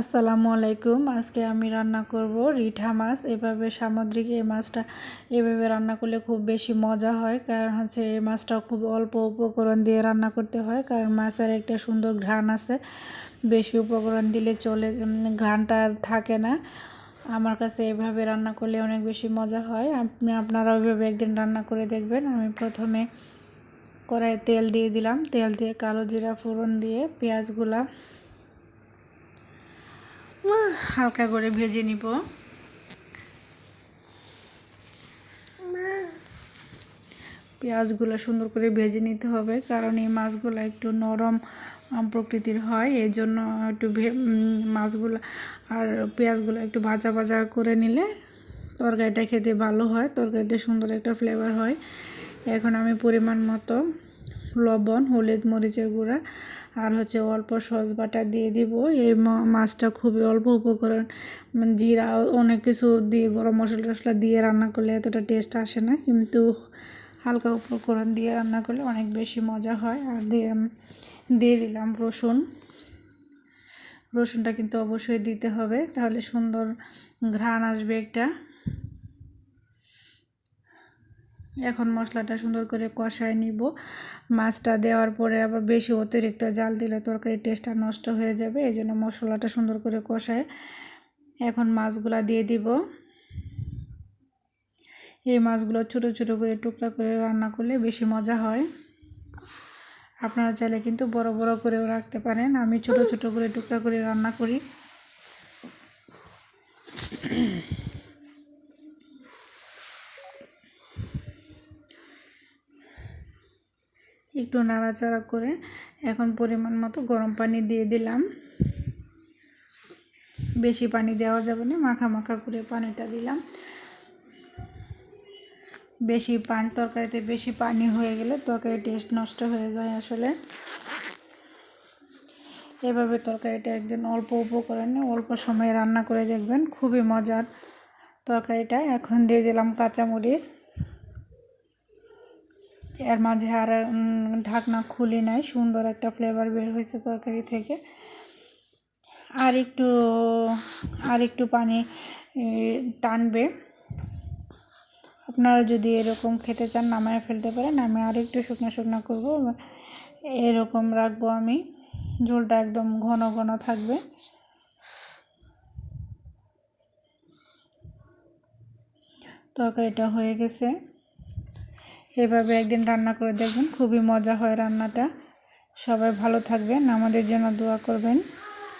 আসসালামু আলাইকুম। আজকে আমি রান্না করব রিঠা মাছ। এভাবে সামুদ্রিক এই মাছটা এভাবে রান্না করলে খুব বেশি মজা হয়। কারণ হচ্ছে এই মাছটা খুব অল্প উপকরণ দিয়ে রান্না করতে হয়। কারণ মাছের একটা সুন্দর ঘ্রাণ আছে। বেশি উপকরণ দিলে চলে ঘ্রাণটা থাকে না। আমার কাছে এভাবে রান্না করলে অনেক বেশি মজা হয়। আপনি আপনারা ওইভাবে একদিন রান্না করে দেখবেন। আমি প্রথমে কড়াইয়ে তেল দিয়ে দিলাম। তেল দিয়ে কালো জিরা ফোড়ন দিয়ে পেঁয়াজগুলা হালকা করে ভেজে নিব। পেঁয়াজগুলো সুন্দর করে ভেজে নিতে হবে, কারণ এই মাছগুলো একটু নরম প্রকৃতির হয় এই জন্য একটু মাছগুলো আর পেঁয়াজগুলো একটু ভাজা ভাজা করে নিলে তরকারিটা খেতে ভালো হয়, তরকারিতে সুন্দর একটা ফ্লেভার হয়। এখন আমি পরিমাণ মতো লবণ, হলুদ মরিচের গুঁড়া আর হচ্ছে অল্প সস বাটা দিয়ে দিব। এই মাছটা খুবই অল্প উপকরণ মানে জিরা অনেক কিছু দিয়ে গরম মশলা টশলা দিয়ে রান্না করলে এতটা টেস্ট আসে না। কিন্তু হালকা উপকরণ দিয়ে রান্না করলে অনেক বেশি মজা হয়। আর দিয়ে দিয়ে দিলাম রসুন। রসুনটা কিন্তু অবশ্যই দিতে হবে, তাহলে সুন্দর ঘ্রাণ আসবে একটা। এখন মশলাটা সুন্দর করে কষায় নিব। মাছটা দেওয়ার পরে আবার বেশি অতিরিক্ত জাল দিলে তরকারির টেস্টটা নষ্ট হয়ে যাবে, এই জন্য মশলাটা সুন্দর করে কষায় এখন মাছগুলা দিয়ে দিব। এই মাছগুলো ছোটো ছোটো করে টুকরা করে রান্না করলে বেশি মজা হয়। আপনারা চাইলে কিন্তু বড় বড় করেও রাখতে পারেন। আমি ছোট ছোট করে টুকরা করে রান্না করি। একটু নাড়াচাড়া করে এখন পরিমাণ মতো গরম পানি দিয়ে দিলাম। বেশি পানি দেওয়া যাবে না, মাখা মাখা করে পানিটা দিলাম। বেশি পানি, তরকারিতে বেশি পানি হয়ে গেলে তরকারি টেস্ট নষ্ট হয়ে যায় আসলে। এভাবে তরকারিটা একদিন অল্প উপকরণে অল্প সময়ে রান্না করে দেখবেন, খুবই মজার তরকারিটা। এখন দিয়ে দিলাম কাঁচামরিচ। এর মাঝে আর ঢাকনা খুলি নাই, সুন্দর একটা ফ্লেভার বের হয়েছে তরকারি থেকে। আর একটু আর একটু পানি টানবে। আপনারা যদি এরকম খেতে চান, নামায় ফেলতে পারেন। আমি আর একটু শুকনো শুকনো করব। এরকম রাখব আমি। ঝোলটা একদম ঘন ঘন থাকবে। তরকারিটা হয়ে গেছে। এভাবে একদিন রান্না করে দেখবেন। খুবই মজা হয় রান্নাটা। সবাই ভালো থাকবেন। আমাদের জন্য দোয়া করবেন।